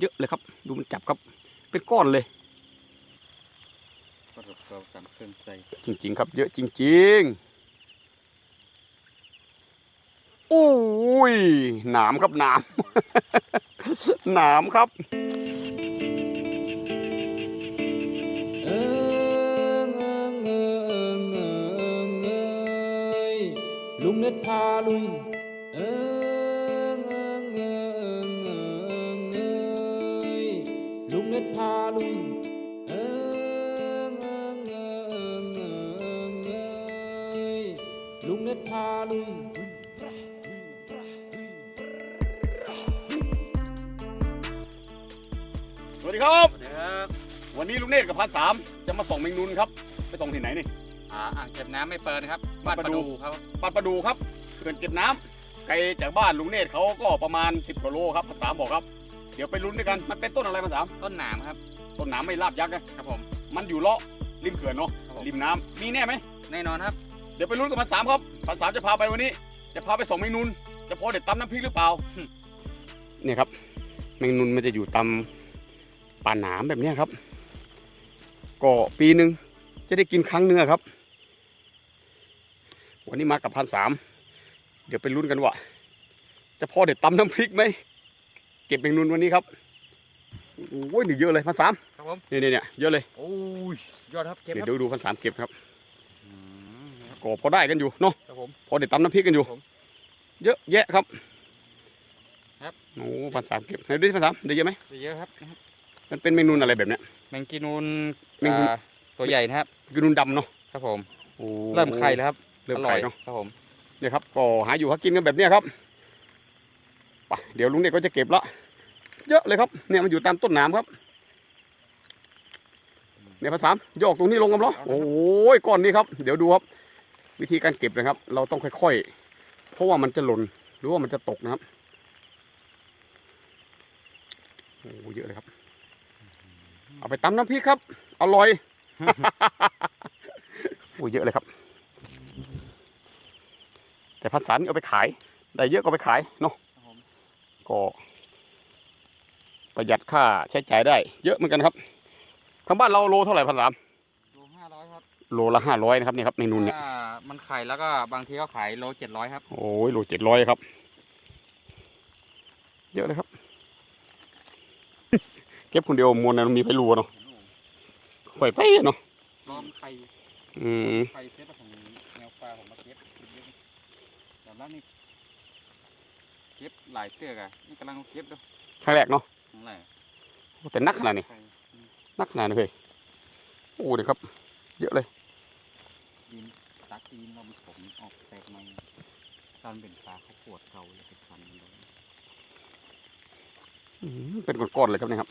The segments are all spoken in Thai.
เยอะเลยครับ ดูมันจับครับ เป็นก้อนเลยก็รบเราตามเครื่องใส่จริง ๆ ครับ เยอะจริงๆโอ้ยหนามครับหนามหนามครับเอิงเอิงเอิงเอิงเอยลุงเน็ตพาลุย ลุงเน็ตพาลุยสวัสดีครับเดี๋ยวครับวันนี้ลุงเนตรกับพันสามจะมาส่งเมงนุนครับ ไปส่งที่ไหนนี่ อ่าอ่างเก็บน้ำไม่เปิดนะครับบ้านปประระดูดูครับปัดประดูครับเขื่อนเก็บน้ำไกลจากบ้านลุงเนตรเขาก็ประมาณ 10กิโลครับพันสามบอกครับ เดี๋ยวไปลุ้นด้วยกัน มันเป็นต้นอะไรพันสามต้นหนามครับ ต้นหนามไม่ลาบยักษ์นะครับผม มันอยู่เลาะริมเขื่อนเนาะ ครับผม ริมน้ำมีแน่ไหม แน่นอนครับ เดี๋ยวไปลุ้นกับพันสามครับพันสามจะพาไปวันนี้ จะพาไปส่งเมงนุน จะพอเด็ดตำน้ำพริกหรือเปล่า เนี่ยครับเมงนุนมันจะอยู่ตำป่าหนามแบบเนี้ยครับ ก็ปีหนึ่งจะได้กินครั้งหนึงอะครับ วันนี้มากับพันสามเดี๋ยวไปลุ้นกันว่าจะพอเด็ดตำน้ำพริกไหมเก็บเมงนุนวันนี้ครับโอ้ยนี่เยอะเลยพันสามครับผมเนี่ยเนี่ยเนี่ยเยอะเลยโอ้ยยอดครับเก็บเดี๋ยวครับดูดูพันสามเก็บครับอืมครับ ก็พอได้กันอยู่เนาะครับผม พอเด็ดตำน้ำพริกกันอยู่ผมเยอะแยะครับครับ โอ้พันสามเก็บไหนดูพันสามได้เยอะไหมเยอะครับนะครับมันเป็นเมนูอะไรแบบเนี้ย แมงกีนูนแมงกีนูน อ่าตัวใหญ่นะครับ เมนูดำเนาะครับผม โอ้เริ่มไข่แล้วครับเริ่มอร่อไข่ยเนาะครับผม เนี่ยครับก็หาอยู่หากินกันแบบเนี้ยครับไปเดี๋ยวลุงเด็กก็จะเก็บละเยอะเลยครับเนี่ยมันอยู่ตามต้นหนามครับเนี่ยพันสามโยกตรงนี้ลงกันเหรอโอ้ยก้อนนี้ครับ เดี๋ยวดูครับ วิธีการเก็บนะครับ เราต้องค่อยๆ เพราะว่ามันจะหล่นหรือว่ามันจะตกนะครับโอ้เยอะเลยครับ เอาไปตำน้ำพริกครับอร่อยโอ้เยอะเลยครับ แต่พันสารนี่เอาไปขายได้เยอะก็ไปขายเนาะก็ประหยัดค่าใช้จ่ายได้ เยอะเหมือนกันครับทางบ้านเราโลเท่าไหร่พันสาม โลห้าร้อยครับ โลละห้าร้อยนะครับนี่ครับเมนูเนี่ยถ้ามันไข่แล้วก็บางทีก็ขายโลเจ็ดร้อยครับโอ้ยโลเจ็ดร้อยครับ เยอะเลยครับ เก็บคนเดียวมวลนะมีไพรูเนาะไฟไปเนาะล้อมไข่อืมไข่เซตของแนวปลาผมมาเก็บเยอะๆแต่แล้วนี่เก็บหลายเตือกอะนี่กำลังเก็บด้วยครั้งแรกเนาะทั้งหลายโอ้แต่นักขนาดนี้ไข่นักขนาดนี้เลยโอ้เดี๋ยวครับ เยอะเลย ดินตักดินเรามันผมออกแตกใหม่ตอนเป็นปลาเขาปวดเก่าเลยเป็นฟันเลยอืมเป็นก้อนๆเลยครับเนี่ยครับ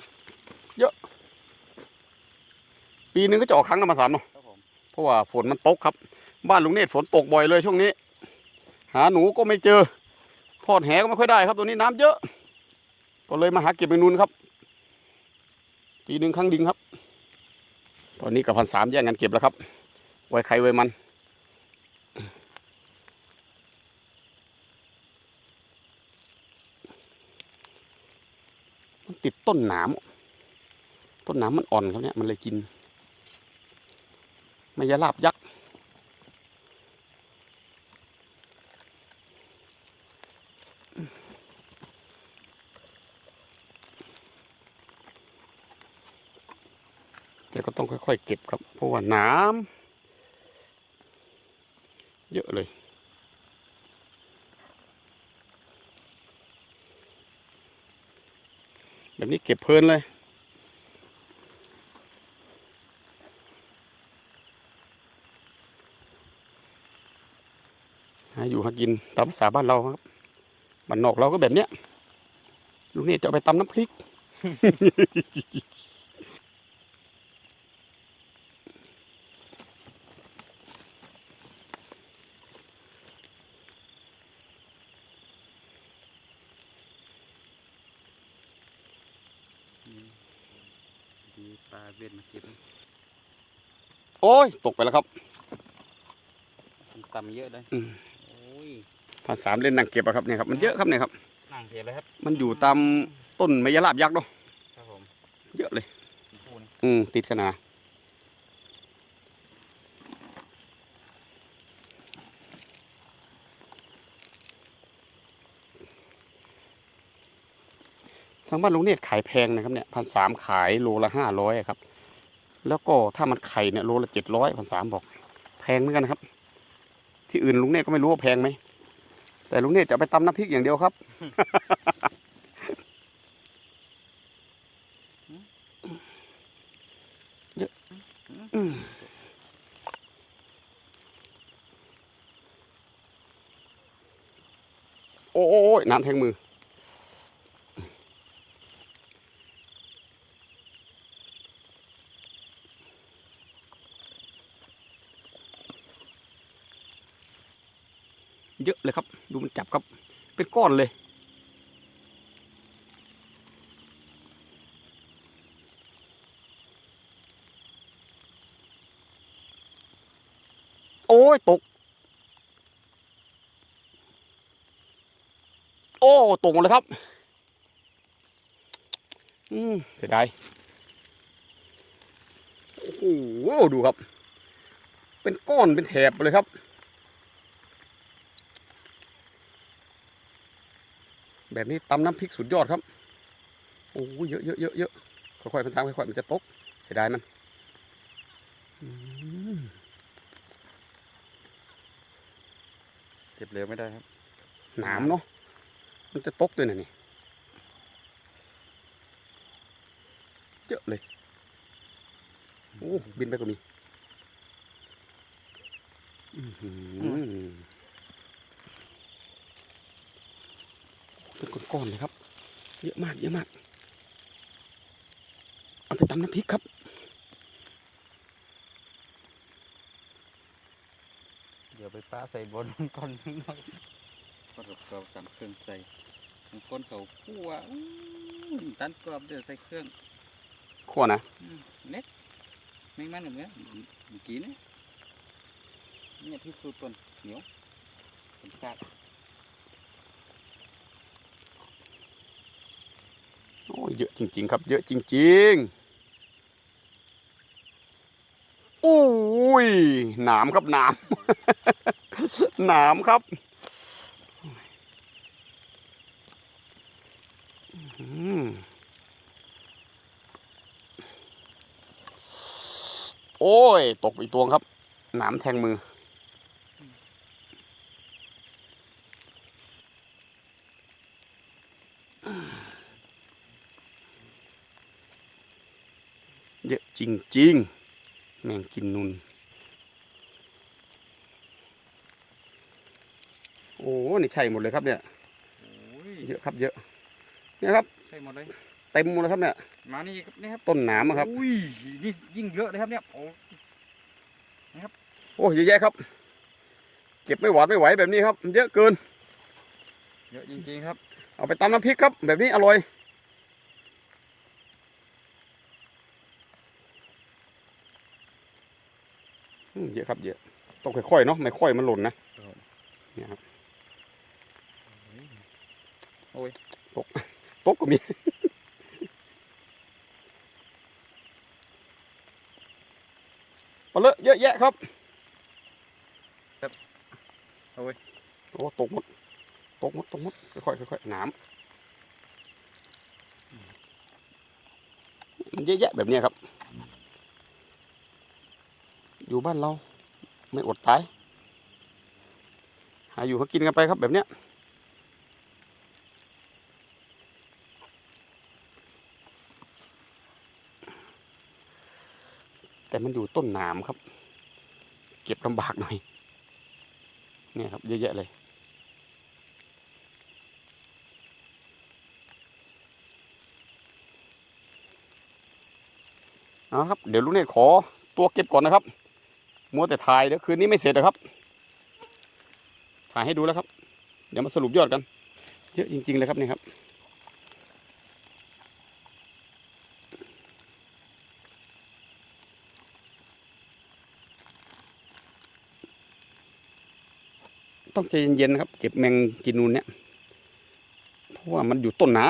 เยอะ ปีนึงก็จะออกครั้งละมาสามเนาะครับผมเพราะว่าฝนมันตกครับ บ้านลุงเนตรฝนตกบ่อยเลยช่วงนี้ หาหนูก็ไม่เจอทอดแหก็ไม่ค่อยได้ครับตัวนี้น้ำเยอะ ก็เลยมาหาเก็บเมนูนครับ ปีหนึ่งครั้งดิงครับ ตอนนี้กับพันสามแย่งกันเก็บแล้วครับ ไว้ใครไว้มัน มันติดต้นหนามต้นหนามมันอ่อนครับเนี่ย มันเลยกินไม่ยาลาบยักษ์แต่ก็ต้องค่อยๆเก็บครับ เพราะว่าน้ำ เยอะเลยแบบนี้เก็บเพลินเลย อยู่หากินตามภาษาบ้านเราครับบ้านนอกเราก็แบบเนี้ย ลูกนี่จะไปตำน้ำพริก ดีปลาเวีย นมาเก็บโอ้ย ตกไปแล้วครับมันตำเยอะเลยอืมโอ้ยภาษามเล่นนั่งเก็บอะครับเนี่ยครับมันเยอะครับเนี่ยครับนั่งเก็บเลยครับ มันอยู่ตามต้นไมยลาบยักษ์เนาะเยอะเลยสีฟูนี่อืมติดขนาดทางบ้านลุงเนตรขายแพงนะครับเนี่ยพันสามขายโลละห้าร้อยครับ แล้วก็ถ้ามันไข่เนี่ยโลละเจ็ดร้อยพันสามบอก แพงเหมือนกันครับ ที่อื่นลุงเนตรก็ไม่รู้ว่าแพงไหม แต่ลุงเนตรจะไปตำน้ำพริกอย่างเดียวครับ เยอะโอ้ยน้ำแทงมือ เยอะเลยครับ ดูมันจับครับ เป็นก้อนเลย โอ้ยตก โอ้ตกหมดเลยครับ อืมเสียดายโอ้โหดูครับ เป็นก้อนเป็นแถบเลยครับ แบบนี้ตำน้ำพริกสุดยอดครับโอ้ยเยอะเยอะเยอะเยอะค่อยๆมันซ้ำค่อยๆมันจะตกเสียดายมันอืมเก็บเร็วไม่ได้ครับ หนามเนาะมันจะตกด้วยนะนี่เยอะเลยโอ้บินไปก็มีอื้อหือ เป็นก้อนๆเลยครับ เยอะมากเยอะมาก เอาไปตำน้ำพริกครับเดี๋ยวไปป้าใส่บนก่อนหน่อยก็รบกรอบตามเครื่องใส่บางคนเขาคั่วอื้อตันกรอบเดี๋ยวใส่เครื่องขั้วนะอืมเน็ตไม่มันเหมือนกันเมื่อกี้นี่เนี่ยพี่สูตรต้นเหนียวเป็นกาก โอ้ย เยอะจริง ๆ ครับ เยอะจริง ๆอุ้ยหนามครับหนามหนามครับโอ้ย ตกอีกตัวครับ หนามแทงมือ เยอะ จริงๆ แมงกินนุน โอ้นี่ใช่หมดเลยครับเนี่ยโอ้ยเยอะครับเยอะเนี่ยครับใช่หมดเลยเต็มหมดเลยครับเนี่ยมานี่ครับนี่ครับต้นหนามอะครับอุ้ยนี่ยิ่งเยอะเลยครับเนี่ยโอ้โอ้เยอะแยะครับ เก็บไม่หวาดไม่ไหวแบบนี้ครับ เยอะเกิน เยอะจริงๆครับ เอาไปตำน้ำพริกครับ แบบนี้อร่อย เยอะครับเยอะต้องค่อยๆเนาะไม่ค่อยมันหล่นนะเนี่ยครับโอ้ยตกตกก็มีมาเลอะเยอะแยะครับโอ้ยโอ้ตกหมดตกหมดตกหมดค่อยๆค่อยๆหนามมันเยอะแยะแบบเนี้ยครับ อยู่บ้านเรา ไม่อดตาย หาอยู่หากินกันไปครับแบบเนี้ยแต่มันอยู่ต้นหนามครับ เก็บลำบากหน่อยเนี่ยครับ เยอะแยะเลย เอาละครับ เดี๋ยวลุงเนตขอตัวเก็บก่อนนะครับ มัวแต่ถ่ายเดี๋ยวคืนนี้ไม่เสร็จนะครับ ถ่ายให้ดูแล้วครับ เดี๋ยวมาสรุปยอดกันเยอะจริง ๆ เลยครับนี่ครับ ต้องใจเย็นๆนะครับ เก็บแมงกินนูนเนี่ย เพราะว่ามันอยู่ต้นน้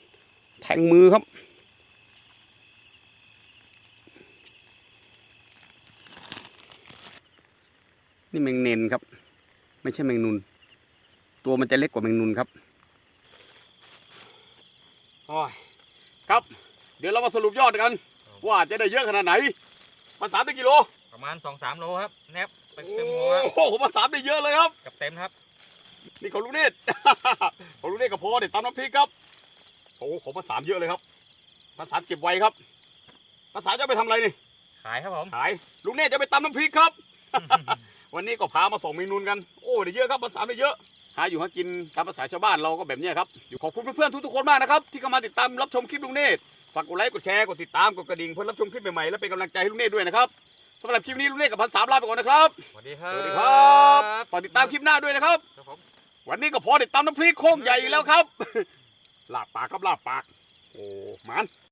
ำแทงมือครับ นี่แมงเนนครับ ไม่ใช่แมงนุน ตัวมันจะเล็กกว่าแมงนุนครับโอ้ยครับ เดี๋ยวเรามาสรุปยอดกัน ว่าจะได้เยอะขนาดไหน มันสามได้กิโลประมาณสองสามโลครับแนบเต็มโอ้เต็มหัวโหมันสามได้เยอะเลยครับ กับเต็มครับ นี่ของลูกเนตรของลูกเนตรกับพอเด็ดตามน้ำพริกครับโอ้โหของภาษามเยอะเลยครับภาษามเก็บไว้ครับภาษามจะเอาไปทำอะไรนี่ขายครับผมขายลุงเนตรจะไปตำน้ำพริกครับ วันนี้ก็พามาส่งเมนูกัน โอ้ได้เยอะครับภาษาได้เยอะ หาอยู่หากินตามภาษาชาวบ้านเราก็แบบนี้ครับ อยู่ขอบคุณเพื่อนๆทุกๆคนมากนะครับที่เข้ามาติดตามรับชมคลิปลุงเนตรฝากกดไลค์กดแชร์กดติดตามกดกระดิ่งเพื่อรับชมคลิปใหม่ๆและเป็นกำลังใจให้ลุงเนตรด้วยนะครับสำหรับคลิปนี้ลุงเนตรกับพันสามลาไปก่อนนะครับ สวัสดีครับ สวัสดีครับฝากติดตามคลิปหน้าด้วยนะครับ วันนี้ก็พอติดตามน้ำพริกโค้งใหญ่อีกแล้วครับ ลาบปากครับลาบปาก โอ้มัน